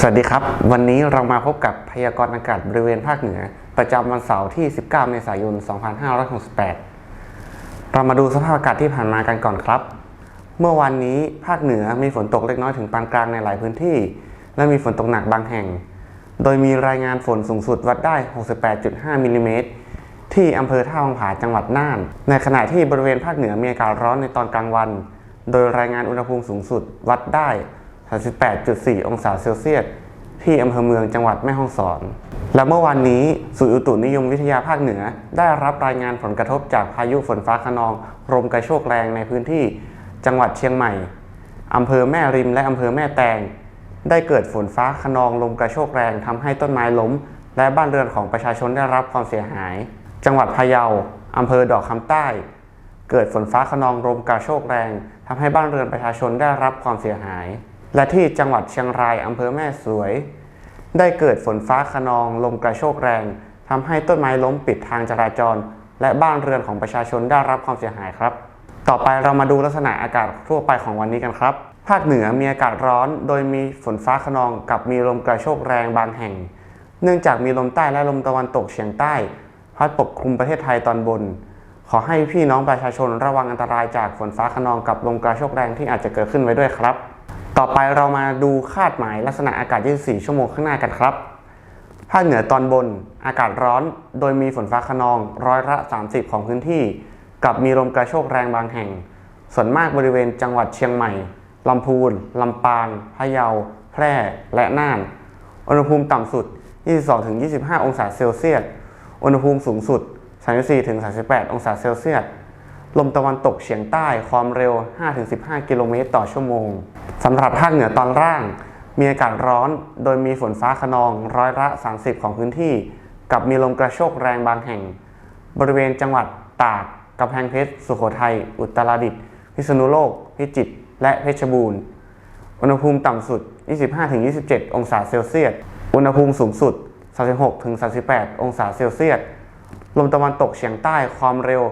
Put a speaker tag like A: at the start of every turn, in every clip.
A: สวัสดีครับ วันนี้เรามาพบกับพยากรณ์อากาศบริเวณภาคเหนือ ประจำวันเสาร์ที่ 19 เมษายน 2568 เรามาดูสภาพอากาศที่ผ่านมากันก่อนครับ เมื่อวานนี้ภาคเหนือมีฝนตกเล็กน้อยถึงปานกลางในหลายพื้นที่ และมีฝนตกหนักบางแห่ง โดยมีรายงานฝนสูงสุดวัดได้ 68.5 มิลลิเมตรที่อำเภอท่าวังผาจังหวัดน่าน ในขณะที่บริเวณภาคเหนือมีอากาศร้อนในตอนกลางวัน โดยรายงานอุณหภูมิสูงสุดวัดได้ 38.4 องศาเซลเซียส ที่อำเภอเมืองจังหวัดแม่ฮ่องสอน และเมื่อวานนี้ศูนย์อุตุนิยมวิทยาภาคเหนือ ได้รับรายงานผลกระทบจากพายุฝนฟ้าคะนองลมกระโชกแรงในพื้นที่จังหวัดเชียงใหม่อำเภอแม่ริมและอำเภอแม่แตง ได้เกิดฝนฟ้าคะนองลมกระโชกแรงทำให้ต้นไม้ล้ม และบ้านเรือนของประชาชนได้รับความเสียหาย จังหวัดพะเยาอำเภอดอกคำใต้ เกิดฝนฟ้าคะนองลมกระโชกแรงทำให้บ้านเรือนประชาชนได้รับความเสียหาย และที่จังหวัดเชียงรายอำเภอแม่สวย ได้เกิดฝนฟ้าคะนองลมกระโชกแรงทำให้ต้นไม้ล้มปิดทางจราจร และบ้านเรือนของประชาชนได้รับความเสียหายครับ ต่อไปเรามาดูลักษณะอากาศทั่วไปของวันนี้กันครับ ภาคเหนือมีอากาศร้อน โดยมีฝนฟ้าคะนองกับมีลมกระโชกแรงบางแห่ง เนื่องจากมีลมใต้และลมตะวันตกเฉียงใต้พัดปกคลุมประเทศไทยตอนบน ขอให้พี่น้องประชาชนระวังอันตรายจากฝนฟ้าคะนองกับลมกระโชกแรงที่อาจจะเกิดขึ้นไว้ด้วยครับ ต่อไปเรามาดูคาดหมายลักษณะอากาศ 24 ชั่วโมงข้างหน้ากันครับ ภาคเหนือตอนบนอากาศร้อน โดยมีฝนฟ้าคะนองร้อยละ 30 ของพื้นที่ กับมีลมกระโชกแรงบางแห่ง ส่วนมากบริเวณจังหวัดเชียงใหม่ลำพูนลำปางพะเยา แพร่ และน่าน อุณหภูมิต่ำสุด 22-25 องศาเซลเซียส อุณหภูมิสูงสุด 34-38 องศาเซลเซียส ลมตะวันตกเฉียงใต้ความเร็ว 5-15 กิโลเมตรต่อชั่วโมงสำหรับภาคเหนือตอนล่าง มีอากาศร้อน โดยมีฝนฟ้าคะนองร้อยละ 30 ของพื้นที่ กับมีลมกระโชกแรงบางแห่ง บริเวณจังหวัดตากกำแพงเพชร สุโขทัย อุตรดิตถ์พิษณุโลก พิจิตร และเพชรบูรณ์ อุณหภูมิต่ำสุด 25-27 องศาเซลเซียส อุณหภูมิสูงสุด 36-38 องศาเซลเซียส ลมตะวันตกเฉียงใต้ความเร็ว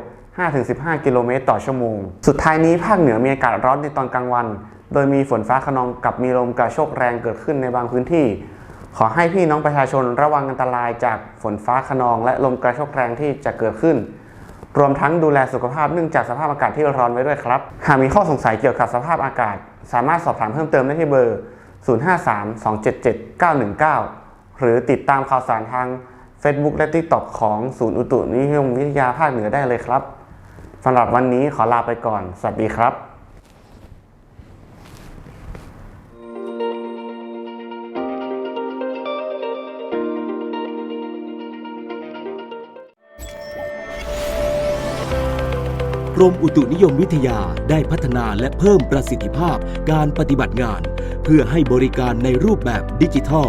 A: 5-15 กิโลเมตรต่อชั่วโมง สุดท้ายนี้ภาคเหนือมีอากาศร้อนในตอนกลางวัน โดยมีฝนฟ้าคะนองกับมีลมกระโชกแรงเกิดขึ้นในบางพื้นที่ ขอให้พี่น้องประชาชนระวังอันตรายจากฝนฟ้าคะนองและลมกระโชกแรงที่จะเกิดขึ้น รวมทั้งดูแลสุขภาพเนื่องจากสภาพอากาศที่ร้อนไว้ด้วยครับ หากมีข้อสงสัยเกี่ยวกับสภาพอากาศ สามารถสอบถามเพิ่มเติมได้ที่เบอร์ 053277919 หรือติดตามข่าวสารทาง Facebook และ TikTok ของศูนย์อุตุนิยมวิทยาภาคเหนือได้เลยครับ สำหรับวันนี้ขอลาไปก่อน สวัสดีครับ
B: กรมอุตุนิยมวิทยาได้พัฒนาและเพิ่มประสิทธิภาพการปฏิบัติงาน เพื่อให้บริการในรูปแบบดิจิทัล